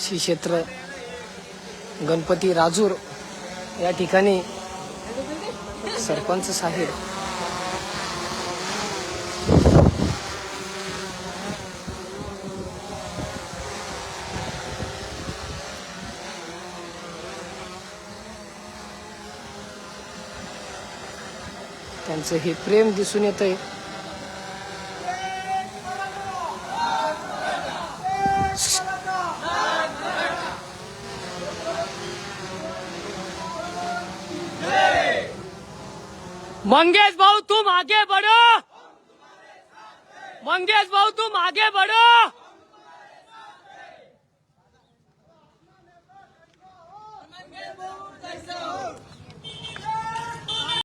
श्री क्षेत्र गणपती राजूर या ठिकाणी सरपंच साहेब त्यांचं हे प्रेम दिसून येत आहे मंगेश भाऊ तुम आगे बढ़ो. मंगेश भाऊ तुम आगे